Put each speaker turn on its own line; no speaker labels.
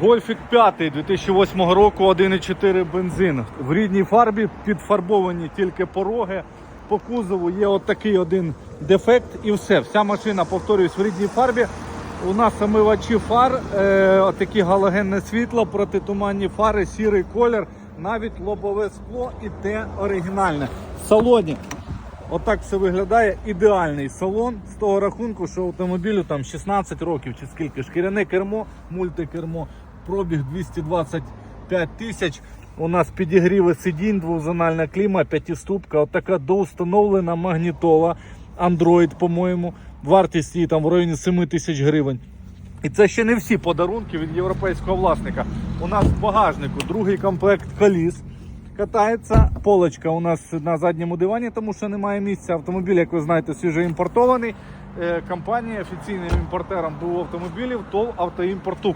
Гольфік 5 2008 року 1,4 бензин. В рідній фарбі підфарбовані тільки пороги. По кузову є отакий один дефект і все. Вся машина, повторюсь, в рідній фарбі. У нас омивачі фар, е, отакі галогенне світло, протитуманні фари, сірий колір, навіть лобове скло і те оригінальне. В салоні Отак все виглядає. Ідеальний салон з того рахунку, що автомобілю там 16 років чи скільки. Шкіряне кермо, мультикермо, пробіг 225 тисяч. У нас підігріви сидінь, двозональна кліма, п'ятиступка, отака доустановлена магнітола. Android, по-моєму. Вартість її там в районі 7 тисяч гривень. І це ще не всі подарунки від європейського власника. У нас в багажнику другий комплект коліс. Катається полочка у нас на задньому дивані, тому що немає місця. Автомобіль, як ви знаєте, свіжоімпортований. імпортований. Компанія офіційним імпортером був автомобілів ТОВ автоімпорту.